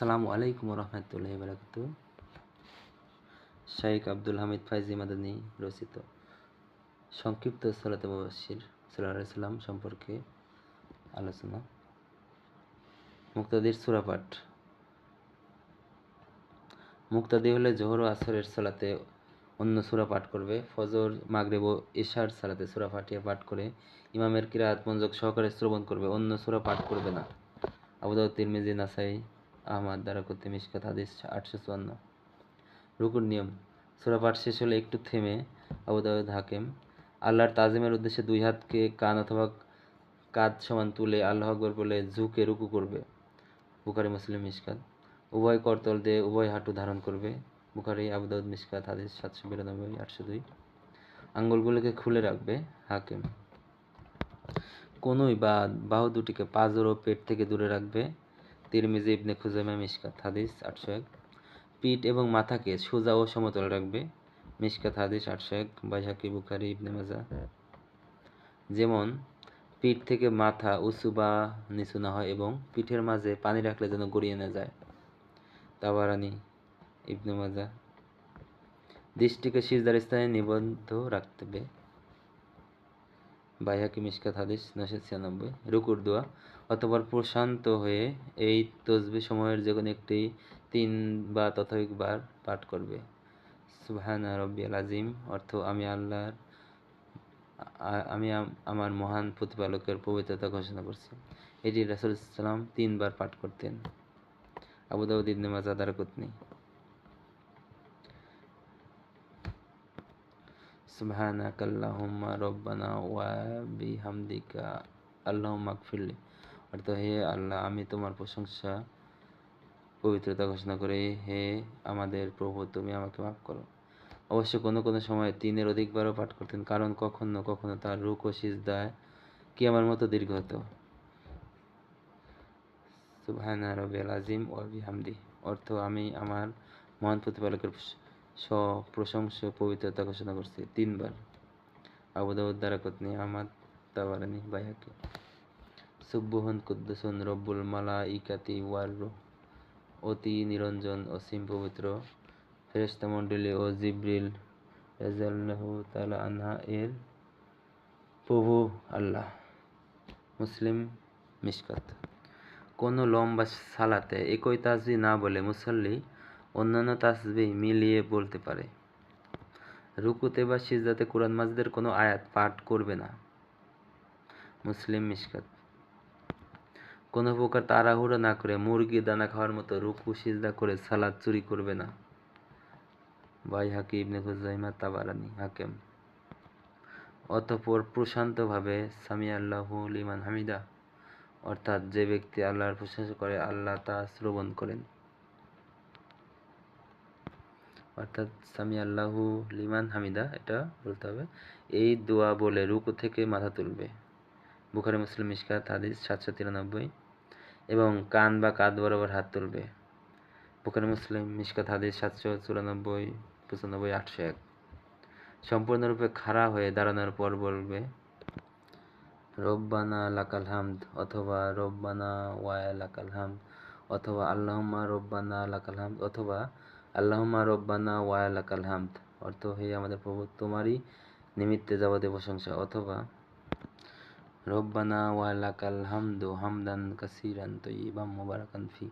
আসসালামু আলাইকুম রহমতুল্লাহ বারাকাত শাইখ আব্দুল হামিদ ফাইজি মাদানী রচিত সংক্ষিপ্ত সলাতে মুবাসির সাল্লাহ সাল্লাম সম্পর্কে আলোচনা। মুক্তাদির সুরাপাঠ মুক্তাদি হলে জোহর আসরের সালাতে অন্য সুরা পাঠ করবে। ফজর, মাগরেব ও ইশার সালাতে সুরা ফাটিয়া পাঠ করে ইমামের কিরাত মঞ্জক সহকারে শ্রবণ করবে। অন্য সুরা পাঠ করবে না। আবুদাউদ তিরমিজি, নাসাই আহমদ দ্বারা করতে মিশকাত হাদিস আটশো চুয়ান্ন। রুকুর নিয়ম। সুরা পাঠ শেষ হলে একটু থেমে আবুদাউদ হাকিম, আল্লাহর তাজিমের উদ্দেশ্যে দুই হাতকে কান অথবা কাঁধ সমান তুলে আল্লাহ আকবর বলে ঝুঁকে রুকু করবে। বুখারি, মুসলিম মিশকাত উভয় করতল দিয়ে উভয় হাঁটু ধারণ করবে। বুখারি আবুদাউদ মিশকাত হাদিস সাতশো বিরানব্বই, আটশো দুই। আঙ্গুলগুলোকে খুলে রাখবে হাকিম। কোনোই বা বাহু দুটিকে পাজর ও পেট থেকে দূরে রাখবে। তিরমিজি ইবনে খুজাইমা, মিশকাত হাদিস আটশো এক। পিঠ এবং মাথাকে সোজা ও সমতল রাখবে। মিশকাত হাদিস আটশো এক, বাইহাকি, বুখারি, ইবনে মাজা। যেমন, পিঠ থেকে মাথা উঁচু বা নিচু না হয় এবং পিঠের মাঝে পানি রাখলে যেন গড়িয়ে না যায়। তাবারানি ইবনে মাজা। দৃষ্টিকে সিজদার স্থানে নিবদ্ধ রাখতে বাইহাকি, মিশকাত হাদিস নশো ছিয়ানব্বই। রুকুর দোয়া অতপর প্রশান্ত হয়ে এই তসবি সময়ের যে কোনো একটি তিন বা ততোধিকবার পাঠ করবে। সুবহানা রব্বিয়াল আজিম অর্থ আমি আল্লাহর আমি আমার মহান প্রতিপালকের পবিত্রতা ঘোষণা করছি। এটি রাসুল ইসলাম তিনবার পাঠ করতেন। আবু দাউদ ইবনে মাজা দারকুতনি সুবহানাক রব্বানা ওয়া বিহামদিকা আল্লাহুম্মা গফিরলি অর্থ হে আল্লাহ, আমি তোমার প্রশংসা, পবিত্রতা ঘোষণা করে। হে আমাদের প্রভু, তুমি আমাকে মাফ করো। অবশ্য কোনো কোনো সময় তিনের অধিকবারও পাঠ করতেন, কারণ কখনো কখনো তার রুক ও সিজদায় কি আমার মতো দীর্ঘ হতো? সুবহানা রবিআল আজিম ও বিহামদি। অর্থ, আমি আমার মহান প্রতিপালকের প্রশংস পবিত্রতা ঘোষণা করছি তিনবার। আবুদাউদ দ্বারা কতনি আমার তাবারানি বাইহাকে সুব্বহন কুদ্দুসন রব্বুল মালা ইকাতি ওয়ার অতি নিরঞ্জন অসীম পবিত্র ফেরেস্তা মণ্ডলী ও জিব্রিল তালা আনহা এর প্রভু আল্লাহ। মুসলিম মিসকাত কোনো লম্বা সালাতে একই তাজবি না বলে মুসল্লি অন্যান্য তাজবি মিলিয়ে বলতে পারে। রুকুতে বা সিজদাতে কোরআন মাজিদের কোনো আয়াত পাঠ করবে না। মুসলিম মিসকাত কোনো প্রকার তাড়াহুড়ো না করে মুরগি দানা খাওয়ার মতো রুকু সিজদা করে সালাদ চুরি করবে না। বাই হাকি ইবনে তাবারানি, হাকেম। অতপর প্রশান্তভাবে সামি আল্লাহু লিমান হামিদা, অর্থাৎ যে ব্যক্তি আল্লাহর প্রশংসা করে, আল্লাহ তা শ্রবণ করেন। অর্থাৎ সামি আল্লাহু লিমান হামিদা, এটা বলতে হবে, এই দোয়া বলে রুকু থেকে মাথা তুলবে। বুখারি, মুসলিম মিসকাত হাদিস সাতশো তিরানব্বই। এবং কান বা কাঁধ বরাবর হাত তুলবে। বুখারি, মুসলিম মিসকাত হাদিস সাতশো চুরানব্বই, পঁচানব্বই, আটশো এক। সম্পূর্ণরূপে খাড়া হয়ে দাঁড়ানোর পর বলবে, রব্বানা লাকাল হামদ অথবা রব্বানা ওয়ায়া লাকাল হামদ অথবা আল্লাহমা রব্বানা লাকাল হামদ অথবা আল্লাহমা রব্বানা ওয়ায়া লাকাল হামদ। অর্থ হে আমাদের প্রভু তোমারই নিমিত্তে যাবতীয় প্রশংসা অথবা রব্বানা ওয়ালাকাল হামদু হামদান কাসিরান তৈবাম মুবারাকান ফি।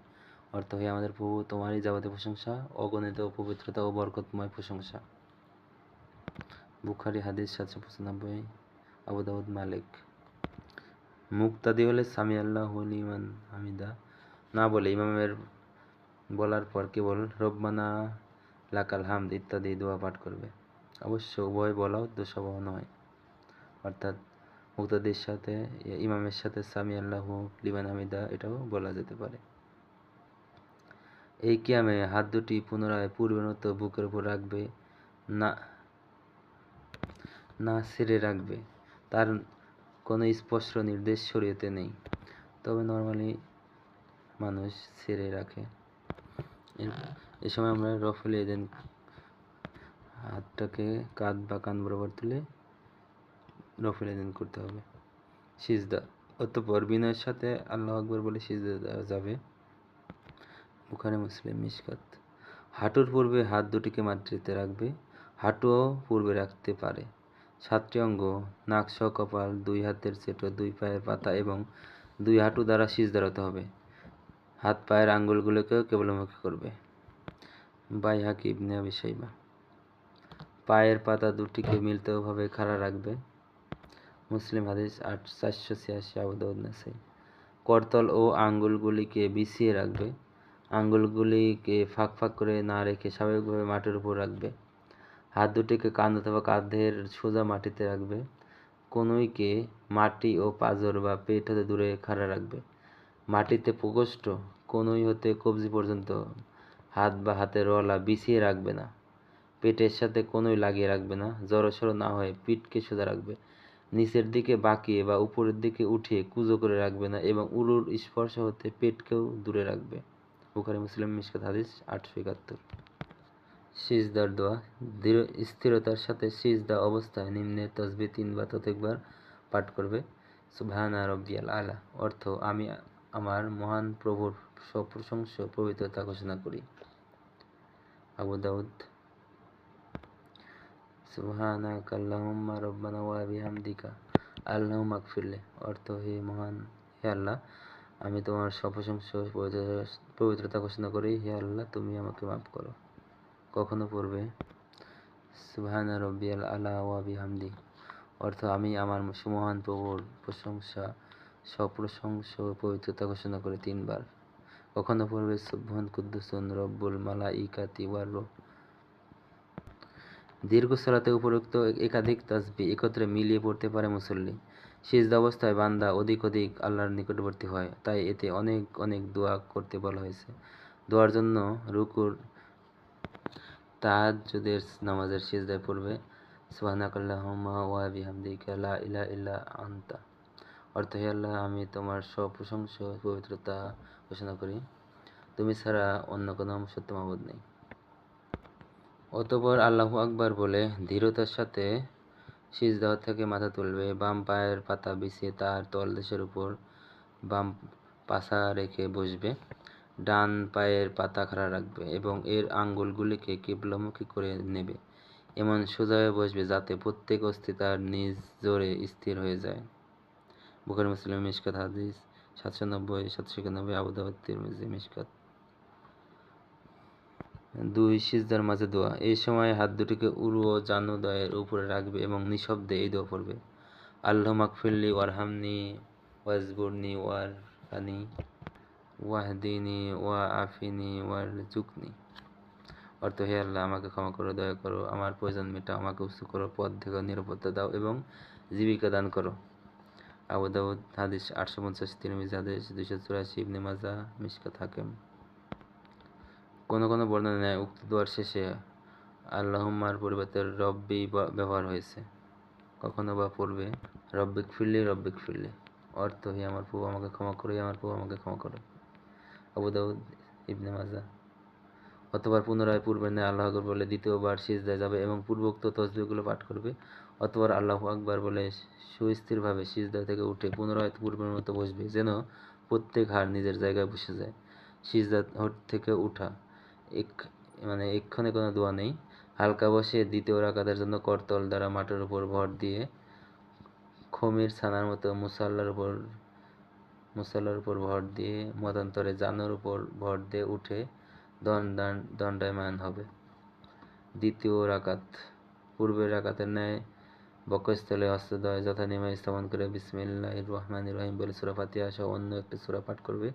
অর্থ হে আমাদের প্রভু তোমারই যাবতীয় প্রশংসা, অগণিত পবিত্রতা ও বরকতময় প্রশংসা। বুখারি হাদিস সাতশো পঁচানব্বই আবুদাউদ মালিক। মুক্তাদি হলে সামি আল্লাহ ইমান হামিদা। না বলে ইমামের বলার পর কেবল রব্বানা লাকাল হামদ ইত্যাদি দোয়া পাঠ করবে। অবশ্য উভয় বলাও দুঃসবহ নয়। অর্থাৎ মুক্তাদির সাথে ইমামের সাথে সামি আল্লাহু লিমান হামিদা, এটাও বলা যেতে পারে। এই কিয়ামে হাত দুটি পুনরায় পূর্বের মতো বুকের উপর রাখবে, না না রাখবে। তার কোনো স্পষ্ট নির্দেশ শরীয়তে নেই। তবে নর্মালি মানুষ ছেড়ে রাখে। এ সময় আমরা রফুল এদেন হাতটাকে কাঁধ বা কান বরাবর তুলে রফুল এদেন করতে হবে। সিজদা। অতঃপর বিনয়ের সাথে আল্লাহ আকবর বলে সিজদা দেওয়া যাবে। বুখারি, মুসলিম মিশকাত। হাঁটুর পূর্বে হাত দুটিকে মাটিতে রাখবে। হাঁটুও পূর্বে রাখতে পারে। সাতটি অঙ্গ, নাক সহ কপাল, দুই হাতের চেটো দুই পায়ের পাতা এবং দুই হাঁটু দ্বারা শীষ দাঁড়াতে হবে। হাত পায়ের আঙ্গুলগুলোকেও কেবলমুখী করবে। বাই হাকি ইবনে আবি পায়ের পাতা দুটিকে মিলিতভাবে খাড়া রাখবে। মুসলিম হাদিস আট চারশো ছিয়াশি আবুদাউদ নাসাই। করতল ও আঙ্গুলগুলিকে বিছিয়ে রাখবে। আঙ্গুলগুলিকে ফাঁক ফাঁক করে না রেখে স্বাভাবিকভাবে মাটির উপর রাখবে। হাত দুটিকে কাঁধ অথবা কাঁধের সোজা মাটিতে রাখবে। কনুইকে মাটি ও পাজর বা পেট হতে দূরে খাড়া রাখবে। মাটিতে প্রকোষ্ঠ কনুই হতে কবজি পর্যন্ত হাত বা হাতের রলা বিছিয়ে রাখবে না। পেটের সাথে কনুই লাগিয়ে রাখবে না। জড়সড় না হয়ে পিঠকে সোজা রাখবে। নিচের দিকে বাঁকিয়ে বা উপরের দিকে উঠিয়ে কুজো করে রাখবে না এবং উরুর স্পর্শ হতে পেটকেও দূরে রাখবে। বুখারি, মুসলিম মিশকাত হাদিস, আটশো একাত্তর। সিজদার দোয়া। দৃঢ় স্থিরতার সাথে সিজদা অবস্থায় নিম্নে তসবি তিন বা ততোকবার পাঠ করবে। সুবহানা রব্বিয়াল আলা। অর্থ, আমি আমার মহান প্রভুর সপ্রশংস পবিত্রতা ঘোষণা করি। আবু দাউদ রব্বানা ওয়া বিহামদিকা অর্থ হে মহান হে আল্লাহ, আমি তোমার সপ্রশংস পবিত্রতা ঘোষণা করি। হে আল্লাহ, তুমি আমাকে মাফ করো। কখনো পড়বে? সুবহানা রব্বিয়াল আলা ওয়া বিহামদি। অর্থ, আমি আমার সুমহান প্রভুর প্রশংসা সপ্রশংস পবিত্রতা ঘোষণা করি তিনবার। কখনো পড়বে? সুবহান কুদ্দুসুন রব্বুল মালাইকাতি ওয়ার রূহ। দীর্ঘ সালাতে উপরোক্ত একাধিক তাসবি একত্রে মিলিয়ে পড়তে পারে মুসল্লি। সিজদা অবস্থায় বান্দা অধিক অধিক আল্লাহর নিকটবর্তী হয়, তাই এতে অনেক অনেক দোয়া করতে বলা হয়েছে। দোয়ার জন্য রুকুর তাহাজ্জুদের নামাজের সিজদায় পড়বে। সুবহানাকাল্লাহুম্মা ওয়া বিহামদিকা লা ইলাহা ইল্লা আনতা। অর্থ, হে আল্লাহ, আমি তোমার সপ্রশংস পবিত্রতা ঘোষণা করি। তুমি ছাড়া অন্য কোনো সত্য মাবুদ নেই। অতপর আল্লাহু আকবার বলে, ধীরতার সাথে সিজদা থেকে মাথা তুলবে। বাম পায়ের পাতা বিছিয়ে তার তলদেশের উপর বাম পাশা রেখে বসবে। ডান পায়ের পাতা খাড়া রাখবে এবং এর আঙ্গুলগুলিকে কেবলামুখী করে নেবে। এমন সোজা হয়ে বসবে যাতে প্রত্যেক অস্থি তার নিজ জোরে স্থির হয়ে যায়। বুখারি, মুসলিম, মিশকাত হাদিস সাতশো নব্বই, সাতশো একানব্বই আবুদাবাদ তিরমিজি, মিশকাত। দুই সিজদার মাঝে দোয়া। এই সময় হাত দুটিকে উরু ও জানুদয়ের উপরে রাখবে এবং নিঃশব্দে এই দোয়া পড়বে। আল্লাহ মাকফিল্লি ওয়ারহামনি ওয়াজবুরনি ওয়ারহানি, ওয়াহদিনী ওয়া আফিনি ওয়ার জুকনি অর্থ হে আল্লাহ, আমাকে ক্ষমা করো, দয়া করো, আমার প্রয়োজন মেটা আমাকে উৎসু করো, পথ থেকে নিরাপত্তা দাও এবং জীবিকা দান করো। আবু দাউদ হাদিস আটশো পঞ্চাশ, তিরমিজ হাদিস দুইশো চুরাশি, ইবনে মাজা, মিশকাত হাকেম। কোনো কোনো বর্ণনায় উক্ত দোয়ার শেষে আল্লাহম্মার পরিবর্তে রব্বি ব্যবহার হয়েছে। কখনো বা পড়বে রব্বিক ফিরলি রব্বিক ফিরলি। অর্থ, হে আমার প্রভু, আমাকে ক্ষমা করো আমার প্রভু, আমাকে ক্ষমা করো। আবু দাউদ ইবনে মাজা। অতবার পুনরায় পূর্বের ন্যায় আল্লাহ আকবর বলে দ্বিতীয়বার সিজদায় যাবে এবং পূর্বোক্ত তসবিগুলো পাঠ করবে। অতবার আল্লাহ আকবার বলে সুস্থিরভাবে সিজদা থেকে উঠে পুনরায় পূর্বের মতো বসবে, যেন প্রত্যেক হাড় নিজের জায়গায় বসে যায়। সিজদা থেকে উঠা। এক মানে এক্ষণে কোনো দোয়া নেই। হালকা বসে দ্বিতীয় রাকাতের জন্য করতল দ্বারা মাটির উপর ভর দিয়ে খমির ছানার মতো মুসাল্লার উপর মুসাল্লার উপর ভর দিয়ে মতান্তরে জানোর উপর ভর দিয়ে উঠে দণ্ডান দণ্ডায়মান হবে। দ্বিতীয় রাকাত, পূর্বের রাকাতের ন্যায় বক্ষস্থলে হস্তদয় যথা নিয়মে স্থাপন করে বিসমিল্লাহ রহমান রহিম বলে সুরা ফাতিয়া সহ অন্য একটি সুরা পাঠ করবে।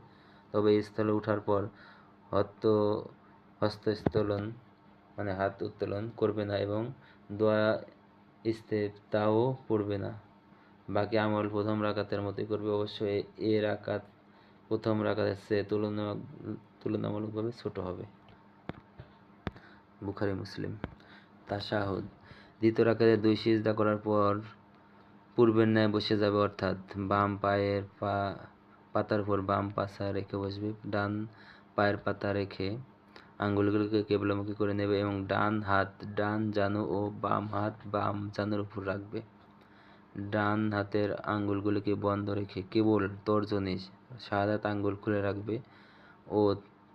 তবে এই স্থলে উঠার পর হস্ত হস্তস্থলন মানে হাত উত্তোলন করবে না এবং দোয়া তাও পড়বে না। বাকি আমল প্রথম রাকাতের মতোই করবে। অবশ্যই এ রাকাত প্রথম রাকাতের চেয়ে তুলনা তুলনামূলকভাবে ছোট হবে। বুখারি, মুসলিম। তা তাশাহুদ। দ্বিতীয় রাকাতে দুই সিজদা করার পর পূর্বের ন্যায় বসে যাবে, অর্থাৎ বাম পায়ের পা পাতার উপর বাম পাশা রেখে বসবে, ডান পায়ের পাতা রেখে আঙ্গুলগুলোকে কেবলামুখী করে নেবে এবং ডান হাত, ডান জানু ও বাম হাত, বাম জানুর উপর রাখবে। ডান হাতের আঙ্গুলগুলিকে বন্ধ রেখে কেবল তর্জনী শাহাদাত আঙ্গুল খুলে রাখবে ও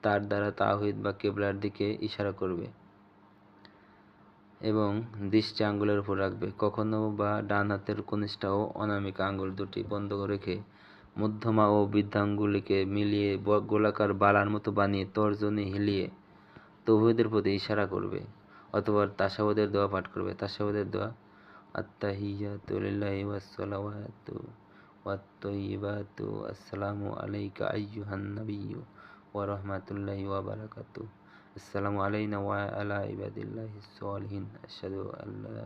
তার দ্বারা তাওহিদ বা কেবলার দিকে ইশারা করবে এবং দৃষ্টি আঙ্গুলের উপর রাখবে। কখনো বা ডান হাতের কনিষ্ঠ ও অনামিকা আঙ্গুল দুটি বন্ধ রেখে মধ্যমা ও বৃদ্ধাঙ্গুলিকে মিলিয়ে গোলাকার বালার মতো বানিয়ে তর্জনী হিলিয়ে তৌহিদের প্রতি ইশারা করবে অথবা তাসাউদের দোয়া পাঠ করবে। তাসাউদের দোয়া, আত্তাহিয়াতু লিল্লাহি ওয়াসসালাওয়াতু ওয়াত-তাইয়্যিবাতু আসসালামু আলাইকা আইয়ুহান নাবিয়্যু ওয়া রাহমাতুল্লাহি ওয়া বারাকাতুহু আসসালামু আলাইনা ওয়া আলা ইবাদিল্লাহিস সালিহিন আশহাদু আল্লা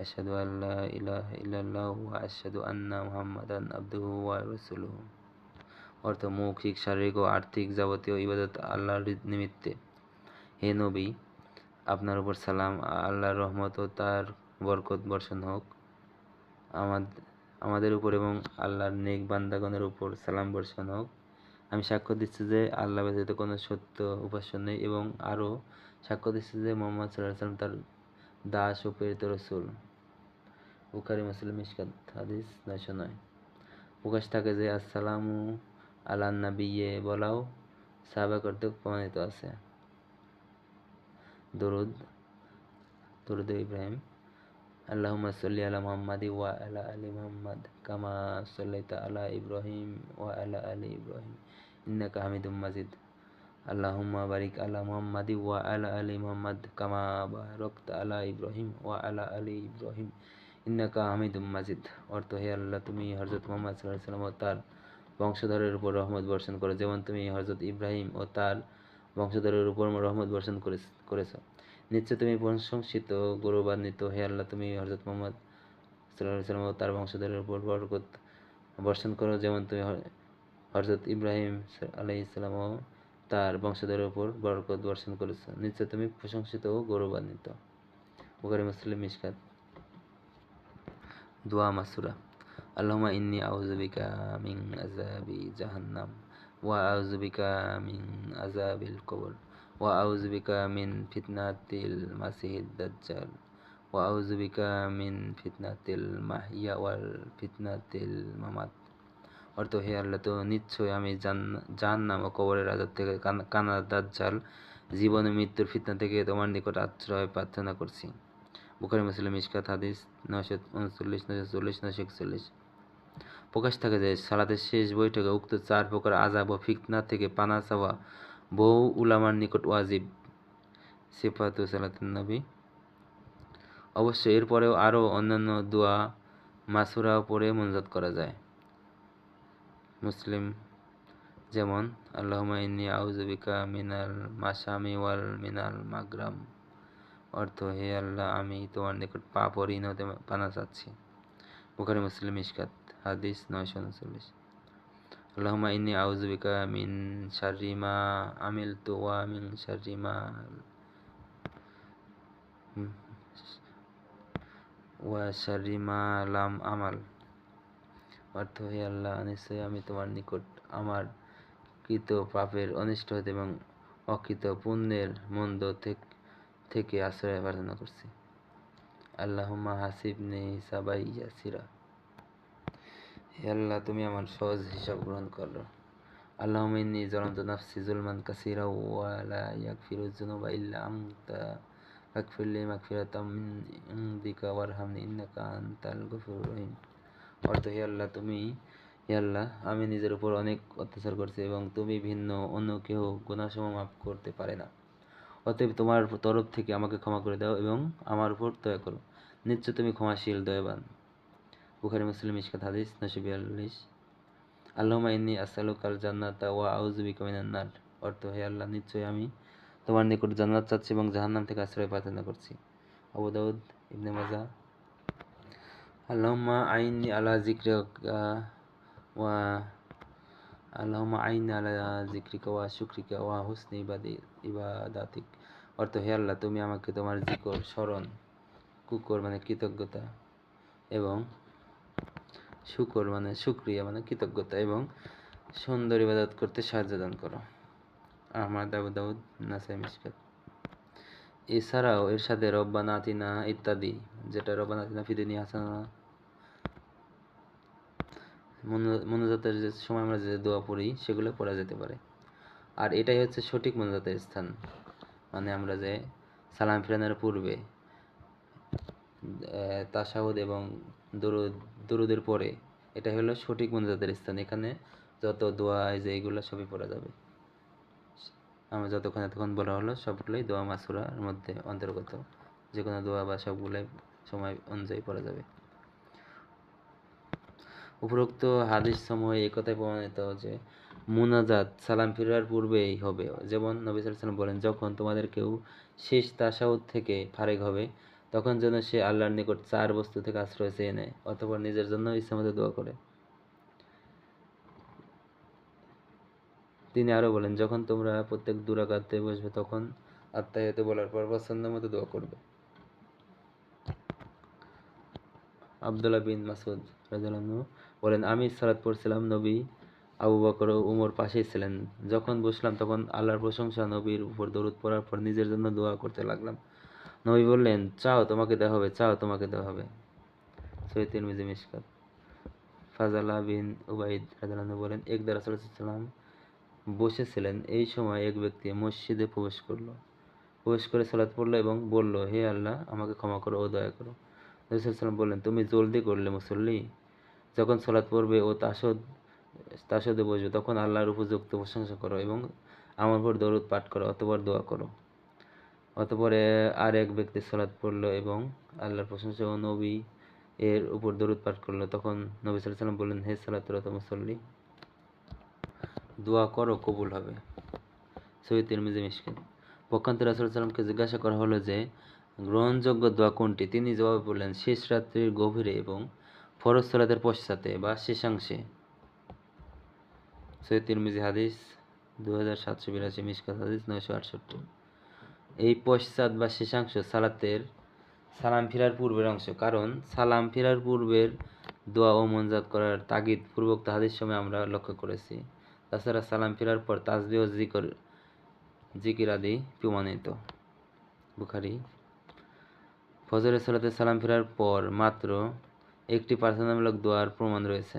আশহাদু আল্লা ইলাহা ইল্লাল্লাহু ওয়া আশহাদু আন্না মুহাম্মাদান আবদুহু ওয়া রাসূলুহু। অর্থ, মৌখিক, শারীরিক ও আর্থিক যাবতীয় ইবাদত আল্লাহর নিমিত্তে। হে নবী, আপনার উপর সালাম, আল্লাহর রহমত ও তার বরকত বর্ষণ হোক। আমাদের উপর এবং আল্লাহর নেক বান্দাগণের উপর সালাম বর্ষণ হোক। আমি সাক্ষ্য দিচ্ছি যে আল্লাহ ব্যতীত কোনো সত্য উপাস্য নেই এবং আরও সাক্ষ্য দিচ্ছি যে মোহাম্মদ সাল্লাহ সাল্লাম তার দাস ও প্রেরিত রসুল। বুখারি, মুসলিম ইস্কাত হাদিস নয়শো নয়। প্রকাশ থাকে যে, আসসালামু নাবিয়ে বলাও সাহাবা কর্তৃক প্রমাণিত আছে। দরুদ দরুদ ইব্রাহিম। আল্লাহুম্মা সাল্লি আলা মুহাম্মাদি ওয়া আলা আলি মুহাম্মাদ কামা সাল্লাইতা আলা ইব্রাহিম ওয়া আলা আলি ইব্রাহিম। ইন্নাকা হামিদুম মাজিদ। আল্লাহুম্মা বারিক আলা মুহাম্মাদি ওয়া আলা আলি মুহাম্মাদ কামা বারাকতা আলা ইব্রাহিম ওয়া আলা আলি ইব্রাহিম। ইন্নাকা হামিদুম মাজিদ। অর্থ, হে আল্লাহ, তুমি হযরত মুহাম্মদ সাল্লাল্লাহু সাল্লাম ও তার বংশধরের উপর রহমত বর্ষণ করো। যেমন তুমি হযরত ইব্রাহিম ও তার বংশধরের উপর রহমত বর্ষণ করেছ- নিশ্চয় তুমি প্রশংসিত গৌরবান্বিত হে আল্লাহ, তুমি হযরত মুহাম্মদ তার বংশধরের উপর বরকত বর্ষণ করো, যেমন তুমি হযরত ইব্রাহিম আলাইহিস সালাম ও তার বংশধরের উপর বরকত বর্ষণ করেছ। নিশ্চয় তুমি প্রশংসিত ও গৌরবান্বিত। বুখারী, মুসলিম মিশকাত। দোয়া মাসুরা। আল্লাহুম্মা ইন্নী আউযু বিকা আজাবি জাহান্নাম। আযাবিল কবর, ওয়া আউযু বিকা মিন ফিতনাতিল মাসিহিদ দাজ্জাল, ওয়া আউযু বিকা মিন ফিতনাতিল মাহইয়া ওয়াল ফিতনাতিল মামাত। অর্থ, হে আল্লাহ, তো নিশ্চয় আমি জাহান্নাম ও কবরের আজাব থেকে কান- দাজ্জাল, জীবন মৃত্যুর ফিতনা থেকে তোমার নিকট আশ্রয় প্রার্থনা করছি। বুখারী, মুসলিম, ইশকাত হাদিস নয়শো উনচল্লিশ, নয়শো চল্লিশ, নয়শো একচল্লিশ। প্রকাশ থাকে যে সালাতের শেষ বৈঠকে উক্ত চার প্রকার আজাব ও ফিতনা থেকে পানা চাওয়া বহু উলামার নিকট ওয়াজিব। সিফাতু সালাতুন নবী অবশ্য এরপরেও আরও অন্যান্য দোয়া মাসুরা পড়ে মনজাত করা যায়। মুসলিম যেমন, আল্লাহুম্মা ইন্নী আউযু বিকা মিনাল মাশামি ওয়াল মিনাল মাগরাম। অর্থ, হে আল্লাহ, আমি তোমার নিকট পাপ ঋণ হতে পানা চাচ্ছি। বুখারী, মুসলিম, ইশকাত। হাদিস নয়শো উনচল্লিশ। আল্লাহুম্মা ইন্নী আউযু বিকা মিন শাররি মা আমিলতু ওয়া মিন শাররি মা ওয়া শাররি মা লাম আমাল। অর্থ, হে আল্লাহ, নিশ্চয়ই আমি তোমার নিকট আমার কৃত পাপের অনিষ্ট হতে এবং অকৃত পুণ্যের মন্দ থেক- আশ্রয় প্রার্থনা করছি। আল্লাহুম্মা হাসিবনি হিসাবাই ইয়াসিরা। আল্লাহ, তুমি আমার সহজ হিসাব গ্রহণ করো। ইন্নী যালামতু নাফসি যুলমান কাসীরা ওয়া লা ইয়াগফিরু যুনুবা ইল্লা রহিম। অর্থ হে আল্লাহ, তুমি, হে আল্লাহ, আমি নিজের উপর অনেক অত্যাচার করছি এবং তুমি ভিন্ন, অন্য কেউ গুনাহসমূহ মাফ করতে পারে না। অতএব তোমার তরফ থেকে আমাকে ক্ষমা করে দাও এবং আমার উপর দয়া করো। নিশ্চয় তুমি ক্ষমাশীল, দয়াবান। বুখারী মুসলিম ইশকাত হাদিস নশো বিয়াল্লিশ আল্লাহুম্মা ইন্নী আসআলুকাল জান্নাতা ওয়া আউযু বিকা অর্থ, হে আল্লাহ, নিশ্চয়ই আমি তোমার নিকট জান্নাত চাচ্ছি এবং জাহান্নাম থেকে আশ্রয় প্রার্থনা করছি। আবু দাউদ, ইবনে মাজাহ আল্লাহুম্মা আইন্নি আলা যিকরিকা ওয়া আল্লাহুম্মা আইন্নি আলা যিকরিকা ওয়া শুকরিকা ওয়া হুসনি ইবাদি, ইবাদাতিক। অর্থ, হে আল্লাহ, তুমি আমাকে তোমার জিকর, স্মরণ, কুকর মানে কৃতজ্ঞতা এবং শুকর মানে শুক্রিয়া মানে কৃতজ্ঞতা এবং সুন্দর ইবাদত করতে সাহায্য দান করো। আহমদ আবু দাউদ, নাসাই মিশকাত। এছাড়াও এর সাথে রব্বানা আতিনা ইত্যাদি, যেটা রব্বানা আতিনা, ফিদিনী হাসানা। মনোজাতের যে সময় আমরা যে দোয়া পড়ি, সেগুলো পড়া যেতে পারে। আর এটাই হচ্ছে সঠিক মনোজাতের স্থান। মানে আমরা যে সালাম ফিরানোর পূর্বে তাশাহুদ এবং দরুদ দরুদের পরে। এটা হলো সঠিক মোনাজাতের স্থান। এখানে যত দোয়া যে এগুলো সবই পড়া যাবে। আমরা যতক্ষণ এতক্ষণ বলা হলো, সবগুলোই দোয়া মাসুরার মধ্যে অন্তর্গত। যে কোনো দোয়া বা সবগুলোই সময় অনুযায়ী পড়া যাবে। উপরোক্ত হাদিস সময় এই কথায় প্রমাণিত যে, মুনাজাত সালাম ফিরার পূর্বেই হবে। যেমন নবী সাল্লাম বলেন, যখন তোমাদের কেউ শেষ তাসাউদ থেকে ফারেক হবে তখন যেন সে আল্লাহর নিকট চার বস্তু থেকে আশ্রয় চেয়ে নেয়, অথবা নিজের জন্য ইচ্ছামতো দোয়া করে। তিনি আরও বলেন, যখন তোমরা প্রত্যেক দুরাকাতে বসবে, তখন আত্মাহিয়াতে বলার পর পছন্দ মতো দোয়া করবে। আবদুল্লাহ বিন মাসুদ রাদিয়াল্লাহু বলেন, আমি সালাত পড়ছিলাম নবী আবু বকর উমর পাশেই ছিলেন। যখন বসলাম, তখন আল্লাহর প্রশংসা নবীর উপর দরুদ পড়ার পর নিজের জন্য দোয়া করতে লাগলাম। নবী বললেন, চাও, তোমাকে দেওয়া হবে, চাও, তোমাকে দেওয়া হবে। সৈয়দ তিরমিজি মিশকাত। ফাজালা বিন উবাইদ রাদিয়াল্লাহু বলেন একদা সাল্লাল্লাহু বসেছিলেন, এই সময় এক ব্যক্তি মসজিদে প্রবেশ করল। প্রবেশ করে সালাত পড়ল এবং বলল, হে আল্লাহ, আমাকে ক্ষমা করো ও দয়া করো। নবীলাম বললেন, তুমি জলদি করলে, মুসল্লি। যখন সালাত পড়বে ও তাসদ তাসদে বসবে, তখন আল্লাহর উপযুক্ত প্রশংসা করো এবং আমার উপর দরুদ পাঠ করো অতপর দোয়া করো। অতপর আর এক ব্যক্তি সালাত পড়ল এবং আল্লাহর প্রশংসা ও নবী এর উপর দরুদ পাঠ করল। তখন নবী সাল্লাম বললেন, হে সালাতরত মুসল্লি দোয়া করো, কবুল হবে। সৈয়দ তিরমিজি মিশকাত। পক্ষান্তরে সাল্লামকে জিজ্ঞাসা করা হলো যে, গ্রহণযোগ্য দোয়া কোনটি? তিনি জবাবে বললেন, শেষ রাত্রির গভীরে এবং ফরজ সালাতের পশ্চাতে বা শেষাংশে। সৈয়দ তিরমিজি হাদিস দু হাজার সাতশো বিরাশি মিশকাত হাদিস নয়শো আটষট্টি। এই পশ্চাৎ বা শেষাংশ সালাতের সালাম ফিরার পূর্বের অংশ। কারণ, সালাম ফিরার পূর্বের দোয়া ও মনজাত করার তাগিদ পূর্বোক্ত হাদিস সময় আমরা লক্ষ্য করেছি। তাছাড়া সালাম ফিরার পর তাসবি ও জিকর, জিকির আদি প্রমাণিত। বুখারি, ফজরের সালাতে সালাম ফেরার পর মাত্র একটি প্রার্থনামূলক দোয়ার প্রমাণ রয়েছে।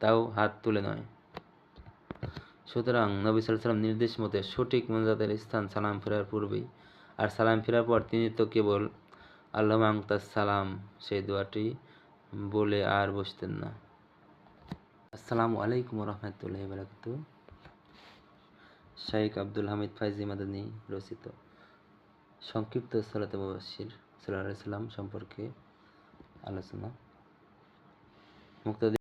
তাও হাত তুলে নয়। সুতরাং নবী সাল্লাম নির্দেশ মতে সঠিক মোনাজাতের স্থান সালাম ফেরার পূর্বেই আর সালাম ফেরার পর তিনি তো কেবল, আল্লাহ আংতাস সালাম সেই দোয়াটি বলে আর বসতেন না। আসসালামু আলাইকুম রহমতুল্লাহ বারাকাত শাইখ আব্দুল হামিদ ফাইজি মাদানী রচিত সংক্ষিপ্ত সালাতে সাল্লাল্লাহু আলাইহি সাল্লাম সম্পর্কে আলোচনা। মুক্তাদি